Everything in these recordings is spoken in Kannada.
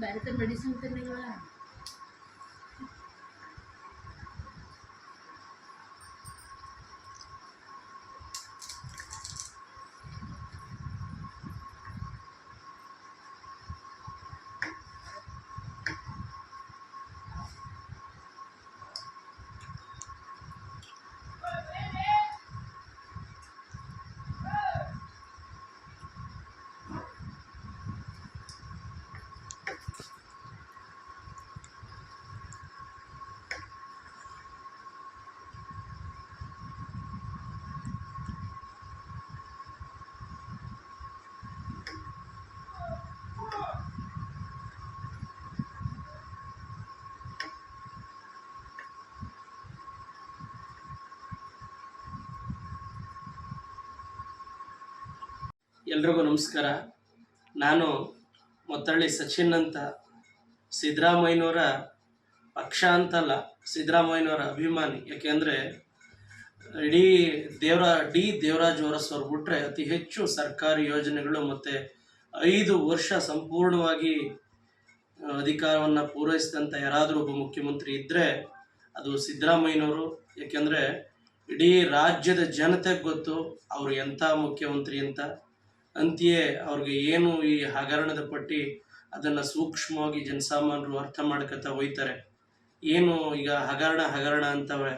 बेहतर तो मेडिसिन करने वाला है। ಎಲ್ರಿಗೂ ನಮಸ್ಕಾರ. ನಾನು ಮೊತ್ತಳ್ಳಿ ಸಚಿನ್ ಅಂತ. ಸಿದ್ದರಾಮಯ್ಯನವರ ಪಕ್ಷ ಅಂತಲ್ಲ, ಸಿದ್ದರಾಮಯ್ಯನವರ ಅಭಿಮಾನಿ. ಯಾಕೆಂದರೆ ಇಡೀ ದೇವರ, ಡಿ ದೇವರಾಜ್ ಅರಸ್ ಅವ್ರು ಬಿಟ್ಟರೆ ಅತಿ ಹೆಚ್ಚು ಸರ್ಕಾರಿ ಯೋಜನೆಗಳು ಮತ್ತು ಐದು ವರ್ಷ ಸಂಪೂರ್ಣವಾಗಿ ಅಧಿಕಾರವನ್ನು ಪೂರೈಸಿದಂಥ ಯಾರಾದರೂ ಒಬ್ಬ ಮುಖ್ಯಮಂತ್ರಿ ಇದ್ದರೆ ಅದು ಸಿದ್ದರಾಮಯ್ಯನವರು. ಯಾಕೆಂದರೆ ಇಡೀ ರಾಜ್ಯದ ಜನತೆಗೆ ಗೊತ್ತು, ಅವರು ಎಂಥ ಮುಖ್ಯಮಂತ್ರಿ ಅಂತ. ಅಂತೆಯೇ ಅವ್ರಿಗೆ ಏನು ಈ ಹಗರಣದ ಪಟ್ಟಿ ಅದನ್ನು ಸೂಕ್ಷ್ಮವಾಗಿ ಜನಸಾಮಾನ್ಯರು ಅರ್ಥ ಮಾಡ್ಕೊತಾ ಹೋಯ್ತಾರೆ. ಏನು ಈಗ ಹಗರಣ ಹಗರಣ ಅಂತವೆ.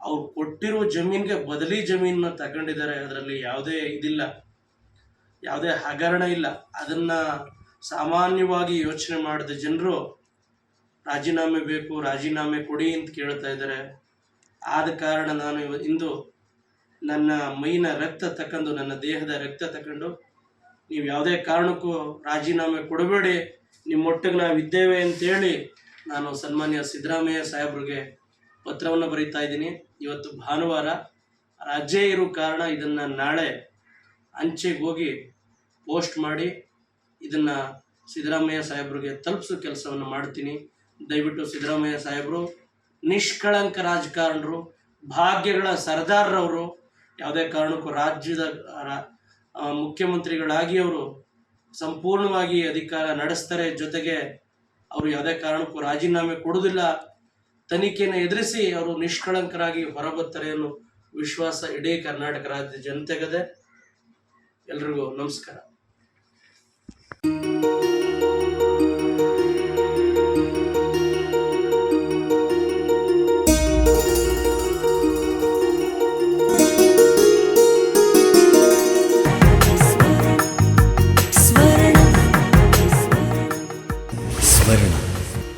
ಅವ್ರು ಕೊಟ್ಟಿರೋ ಜಮೀನಿಗೆ ಬದಲಿ ಜಮೀನನ್ನ ತಗೊಂಡಿದ್ದಾರೆ, ಅದರಲ್ಲಿ ಯಾವುದೇ ಇದಿಲ್ಲ. ಯಾವುದೇ ಹಗರಣ ಇಲ್ಲ. ಅದನ್ನ ಸಾಮಾನ್ಯವಾಗಿ ಯೋಚನೆ ಮಾಡಿದ ಜನರು ರಾಜೀನಾಮೆ ಬೇಕು, ರಾಜೀನಾಮೆ ಕೊಡಿ ಅಂತ ಕೇಳ್ತಾ ಇದ್ದಾರೆ. ಆದ ಕಾರಣ ನಾನು ಇಂದು ನನ್ನ ಮೈನ ರಕ್ತ ತಕೊಂಡು, ನನ್ನ ದೇಹದ ರಕ್ತ ತಕೊಂಡು ನೀವು ಯಾವುದೇ ಕಾರಣಕ್ಕೂ ರಾಜೀನಾಮೆ ಕೊಡಬೇಡಿ, ನಿಮ್ಮೊಟ್ಟಿಗೆ ನಾವು ಇದ್ದೇವೆ ಅಂತೇಳಿ ನಾನು ಸನ್ಮಾನ್ಯ ಸಿದ್ದರಾಮಯ್ಯ ಸಾಹೇಬ್ರಿಗೆ ಪತ್ರವನ್ನು ಬರೀತಾ ಇದ್ದೀನಿ. ಇವತ್ತು ಭಾನುವಾರ ರಜೆ ಇರೋ ಕಾರಣ ಇದನ್ನು ನಾಳೆ ಅಂಚೆಗೆ ಹೋಗಿ ಪೋಸ್ಟ್ ಮಾಡಿ ಇದನ್ನು ಸಿದ್ದರಾಮಯ್ಯ ಸಾಹೇಬ್ರಿಗೆ ತಲುಪಿಸೋ ಕೆಲಸವನ್ನು ಮಾಡ್ತೀನಿ. ದಯವಿಟ್ಟು ಸಿದ್ದರಾಮಯ್ಯ ಸಾಹೇಬರು, ನಿಷ್ಕಳಂಕ ರಾಜಕಾರಣರು, ಭಾಗ್ಯಗಳ ಸರ್ದಾರ್ರವರು, ಯಾವುದೇ ಕಾರಣಕ್ಕೂ ರಾಜ್ಯದ ಮುಖ್ಯಮಂತ್ರಿಗಳಾಗಿ ಅವರು ಸಂಪೂರ್ಣವಾಗಿ ಅಧಿಕಾರ ನಡೆಸ್ತಾರೆ. ಜೊತೆಗೆ ಅವರು ಯಾವುದೇ ಕಾರಣಕ್ಕೂ ರಾಜೀನಾಮೆ ಕೊಡುವುದಿಲ್ಲ. ತನಿಖೆಯನ್ನು ಎದುರಿಸಿ ಅವರು ನಿಷ್ಕಳಂಕರಾಗಿ ಹೊರಬರ್ತಾರೆ ಅನ್ನೋ ವಿಶ್ವಾಸ ಇಡೀ ಕರ್ನಾಟಕ ರಾಜ್ಯದ ಜನತೆಗದೆ. ಎಲ್ರಿಗೂ ನಮಸ್ಕಾರ.